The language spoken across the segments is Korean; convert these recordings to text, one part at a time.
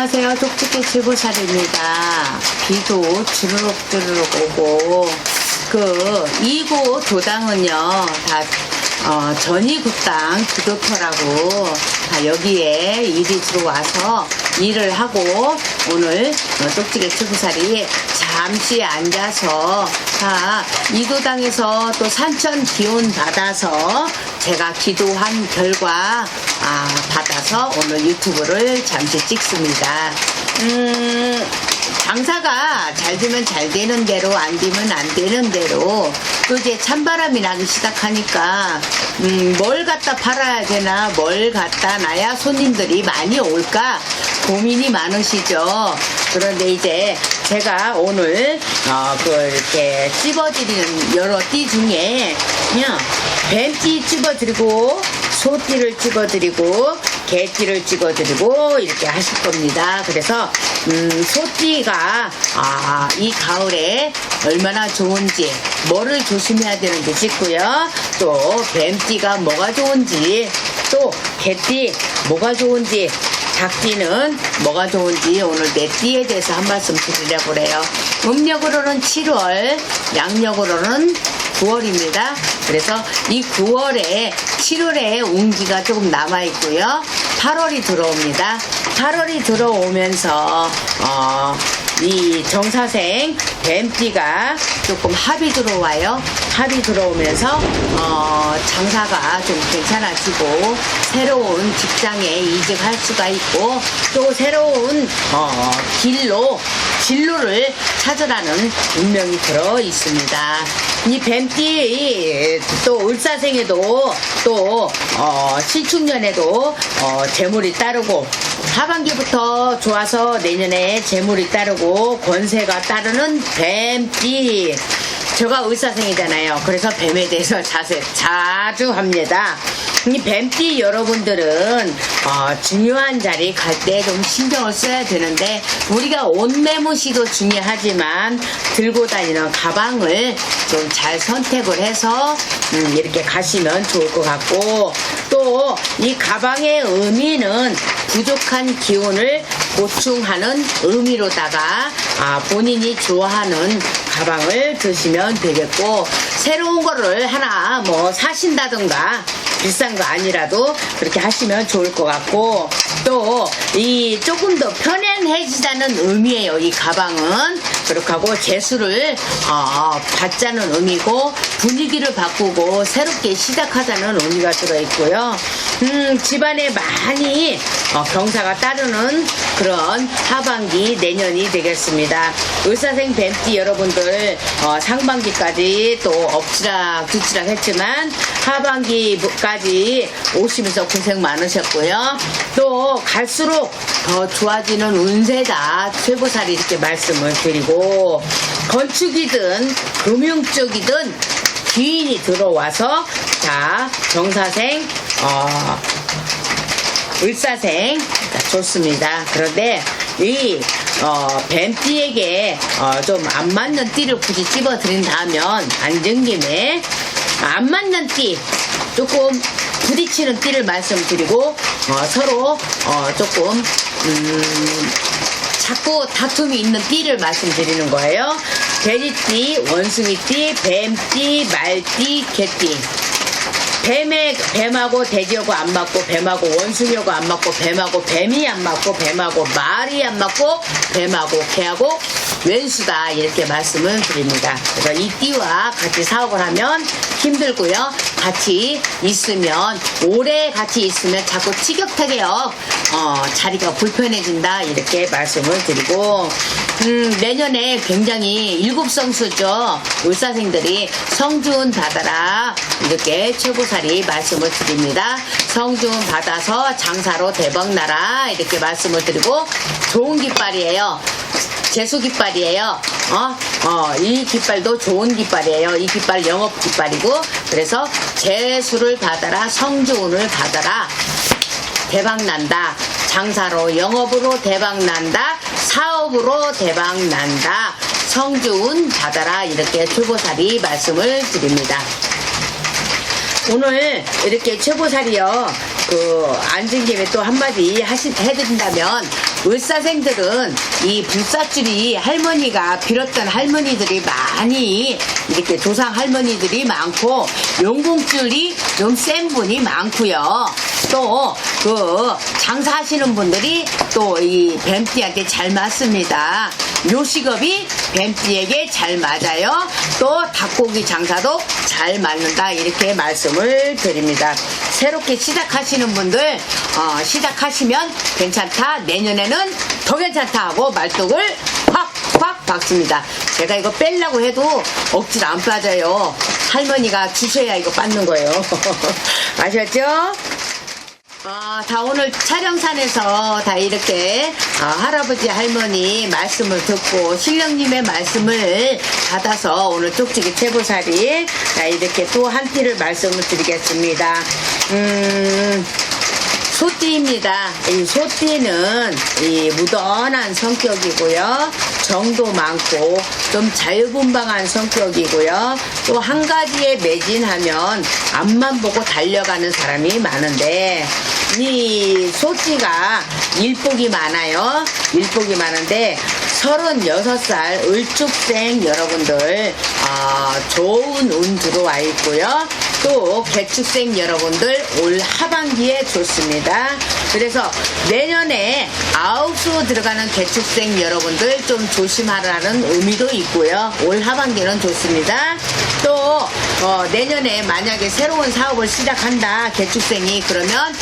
안녕하세요. 쪽집게 칠보살입니다. 비도 주르륵 주르륵 오고 그 이고 도당은요 다 어, 전이굿당 기도터라고 다 여기에 일이 들어와서 일을 하고 오늘 어, 쪽집게 칠보살이 잠시 앉아서 다 이도당에서 또 산천 기운 받아서 제가 기도한 결과 아, 받아서 오늘 유튜브를 잠시 찍습니다. 음, 장사가 잘 되면 잘 되는 대로 안 되면 안 되는 대로 또 이제 찬바람이 나기 시작하니까 음, 뭘 갖다 팔아야 되나 뭘 갖다 놔야 손님들이 많이 올까 고민이 많으시죠. 그런데 이제 제가 오늘 어, 그 이렇게 찝어드리는 여러 띠 중에 그냥 뱀띠 찝어드리고 소띠를 찝어드리고 개띠를 찍어드리고 이렇게 하실 겁니다. 그래서 음, 소띠가 아, 이 가을에 얼마나 좋은지 뭐를 조심해야 되는지 찍고요. 또 뱀띠가 뭐가 좋은지 또 개띠 뭐가 좋은지 닭띠는 뭐가 좋은지 오늘 내 띠에 대해서 한 말씀 드리려고 그래요. 음력으로는 7월, 양력으로는 9월입니다. 그래서 이 9월에 7월에 운기가 조금 남아 있고요. 8월이 들어옵니다. 8월이 들어오면서 어, 이 정사생 뱀띠가 조금 합이 들어와요. 합이 들어오면서 어, 장사가 좀 괜찮아지고 새로운 직장에 이직할 수가 있고 또 새로운 어, 길로 진로를 찾으라는 운명이 들어 있습니다. 이 뱀띠 또 을사생에도 또 어, 신축년에도 어, 재물이 따르고 하반기부터 좋아서 내년에 재물이 따르고 권세가 따르는 뱀띠 제가 의사생이잖아요. 그래서 뱀에 대해서 자세 자주 합니다. 이 뱀띠 여러분들은 어, 중요한 자리 갈 때 좀 신경을 써야 되는데 우리가 옷 매무시도 중요하지만 들고 다니는 가방을 좀 잘 선택을 해서 음, 이렇게 가시면 좋을 것 같고 또 이 가방의 의미는 부족한 기운을 보충하는 의미로다가 아, 본인이 좋아하는 가방을 드시면 되겠고 새로운 거를 하나 뭐 사신다든가 비싼 거 아니라도 그렇게 하시면 좋을 것 같고 또 이 조금 더 편안해지자는 의미예요 이 가방은. 그렇게 하고 재수를 어, 받자는 의미고 분위기를 바꾸고 새롭게 시작하자는 의미가 들어있고요. 음 집안에 많이 어, 경사가 따르는 그런 하반기 내년이 되겠습니다. 의사생 뱀띠 여러분들 어, 상반기까지 또 엎치락 뒤치락 했지만 하반기까지 오시면서 고생 많으셨고요. 또 갈수록 더 좋아지는 운세다. 최보살이 이렇게 말씀을 드리고 건축이든 금융 쪽이든 귀인이 들어와서 자 정사생 어, 을사생 자, 좋습니다. 그런데 이 어, 뱀띠에게 어, 좀 안 맞는 띠를 굳이 집어 드린다면 앉은 김에 안 맞는 띠 조금 부딪히는 띠를 말씀드리고 어, 서로 어, 조금 음, 자꾸 다툼이 있는 띠를 말씀드리는 거예요. 돼지띠, 원숭이띠, 뱀띠, 말띠, 개띠. 뱀에 뱀하고 돼지하고 안 맞고 뱀하고 원숭이하고 안 맞고 뱀하고 뱀이 안 맞고 뱀하고 말이 안 맞고 뱀하고 개하고 왼수다 이렇게 말씀을 드립니다. 그래서 이 띠와 같이 사업을 하면 힘들고요. 같이 있으면 오래 같이 있으면 자꾸 티격태격 어, 자리가 불편해진다 이렇게 말씀을 드리고 음, 내년에 굉장히 일곱 성수죠. 울사생들이 성준 받아라 이렇게 최고살이 말씀을 드립니다. 성준 받아서 장사로 대박 나라 이렇게 말씀을 드리고 좋은 깃발이에요. 재수 깃발이에요. 어, 어, 이 깃발도 좋은 깃발이에요. 이 깃발 영업 깃발이고, 그래서 재수를 받아라, 성주운을 받아라. 대박 난다. 장사로, 영업으로 대박 난다. 사업으로 대박 난다. 성주운 받아라. 이렇게 출보살이 말씀을 드립니다. 오늘 이렇게 최보살이요. 그 앉은 김에 또 한마디 하시, 해드린다면 을사생들은 이 불사줄이 할머니가 빌었던 할머니들이 많이 이렇게 조상 할머니들이 많고 용궁줄이 좀 센 분이 많고요. 또 그 장사하시는 분들이 또 이 뱀띠한테 잘 맞습니다. 요식업이 뱀띠에게 잘 맞아요. 또 닭고기 장사도 잘 맞는다 이렇게 말씀을 드립니다. 새롭게 시작하시는 분들 어, 시작하시면 괜찮다. 내년에는 더 괜찮다 하고 말뚝을 확확 박습니다. 제가 이거 빼려고 해도 억지로 안 빠져요. 할머니가 주셔야 이거 빠는 거예요. 아셨죠? 아, 다 오늘 촬영산에서 다 이렇게 아, 할아버지 할머니 말씀을 듣고 신령님의 말씀을 받아서 오늘 쪽지기 채보살이 자, 이렇게 또한 띠를 말씀을 드리겠습니다. 음, 소띠입니다. 이 소띠는 이 무던한 성격이고요. 정도 많고 좀 자유분방한 성격이고요. 또 한 가지에 매진하면 앞만 보고 달려가는 사람이 많은데 이 소띠가 일복이 많아요. 일복이 많은데 36살 을죽생 여러분들 아, 좋은 운 들어와 있고요. 또 개축생 여러분들 올 하반기에 좋습니다. 그래서 내년에 아홉수 들어가는 개축생 여러분들 좀 조심하라는 의미도 있고요. 올 하반기는 좋습니다. 또 어, 내년에 만약에 새로운 사업을 시작한다 개축생이 그러면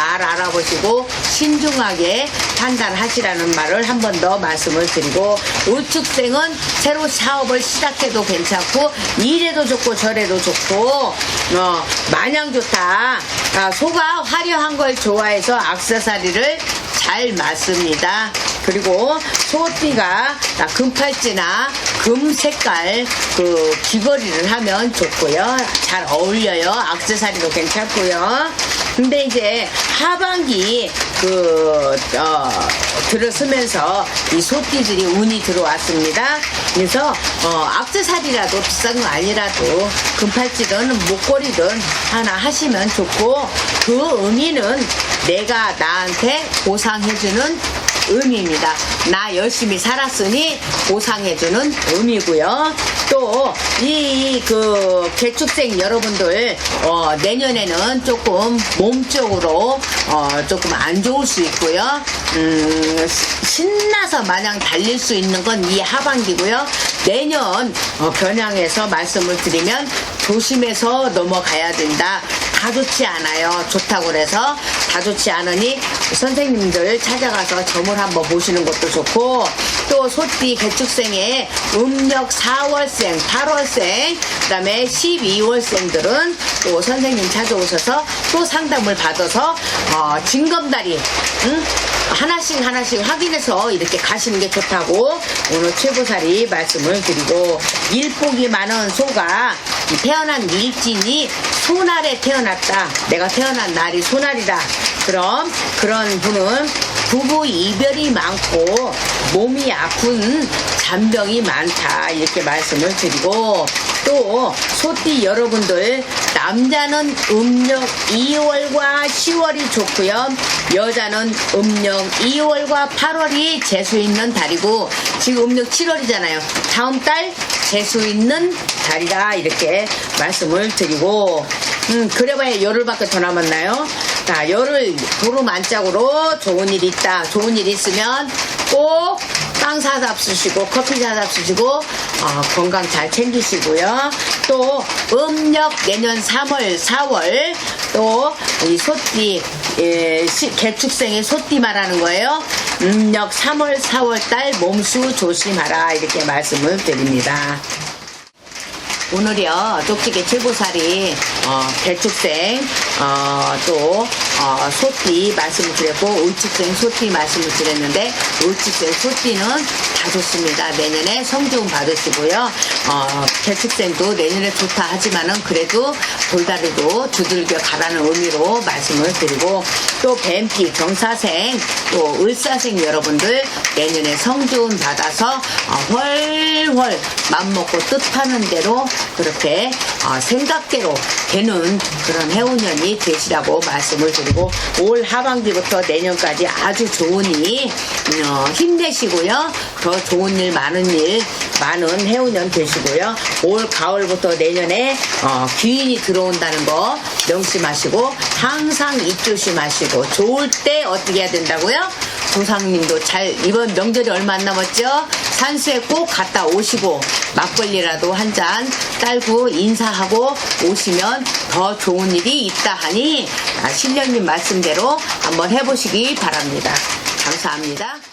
잘 알아보시고 신중하게 판단하시라는 말을 한 번 더 말씀을 드리고 우축생은 새로 사업을 시작해도 괜찮고 이래도 좋고 저래도 좋고 어, 마냥 좋다 아, 소가 화려한 걸 좋아해서 악세사리를 잘 맞습니다. 그리고 소띠가 아, 금팔찌나 금 색깔 그 귀걸이를 하면 좋고요. 잘 어울려요. 악세사리도 괜찮고요. 근데 이제 하반기 그 어, 들어서면서 이 소띠들이 운이 들어왔습니다. 그래서 어, 악세사리라도 비싼 거 아니라도 금팔찌든 목걸이든 하나 하시면 좋고 그 의미는 내가 나한테 보상해주는 의미입니다. 나 열심히 살았으니 보상해주는 의미고요. 또 이 그 개축생 여러분들 어, 내년에는 조금 몸적으로 어, 조금 안 좋을 수 있고요. 음, 시- 신나서 마냥 달릴 수 있는 건 이 하반기고요. 내년 어, 겨냥해서 말씀을 드리면 조심해서 넘어가야 된다. 다 좋지 않아요. 좋다고 그래서 다 좋지 않으니 선생님들 찾아가서 점을 한번 보시는 것도 좋고 또 소띠 개축생의 음력 4월생, 8월생, 그다음에 12월생들은 또 선생님 찾아오셔서 또 상담을 받아서 어, 징검다리 응? 하나씩 하나씩 확인해서 이렇게 가시는 게 좋다고 오늘 최고살이 말씀을 드리고 일복이 많은 소가 이 태어난 일진이 소날에 태어났다. 내가 태어난 날이 소날이다. 그럼 그런 분은 부부 이별이 많고 몸이 아픈 잔병이 많다. 이렇게 말씀을 드리고 또 소띠 여러분들 남자는 음력 2월과 10월이 좋고요. 여자는 음력 2월과 8월이 재수 있는 달이고 지금 음력 7월이잖아요. 다음 달 재수 있는 달이다 이렇게 말씀을 드리고 음 그래봐야 열흘 밖에 더 남았나요? 자 열흘 도로 만짝으로 좋은 일 있다. 좋은 일 있으면 꼭 빵 사잡수시고 커피 사잡수시고 어, 건강 잘 챙기시고요. 또 음력 내년 3월 4월 또 이 소띠 예, 시- 개축생의 소띠 말하는 거예요. 음력 3월 4월 달 몸수 조심하라 이렇게 말씀을 드립니다. 오늘이요 쪽지게 최고살이 어, 개축생 어, 또 어, 소띠 말씀을 드렸고 울축생 소띠 말씀을 드렸는데 울축생 소띠는 다 좋습니다 내년에 성종 받으시고요 어, 개축생도 내년에 좋다 하지만은 그래도 돌다리도 두들겨 가라는 의미로 말씀을 드리고 또 뱀피 경사생 또 을사생 여러분들 내년에 성종 받아서 어, 훨훨 맘먹고 뜻하는 대로 그렇게 어, 생각대로 되는 그런 해운년이 되시라고 말씀을 드립니다. 그리고 올 하반기부터 내년까지 아주 좋으니 어, 힘내시고요. 더 좋은 일 많은 일 많은 해운년 되시고요. 올 가을부터 내년에 어, 귀인이 들어온다는 거 명심하시고 항상 입 조심하시고 좋을 때 어떻게 해야 된다고요? 조상님도 잘 이번 명절이 얼마 안 남았죠? 산수에 꼭 갔다 오시고 막걸리라도 한 잔 딸고 인사하고 오시면 더 좋은 일이 있다 하니 아, 신령님 말씀대로 한번 해보시기 바랍니다. 감사합니다.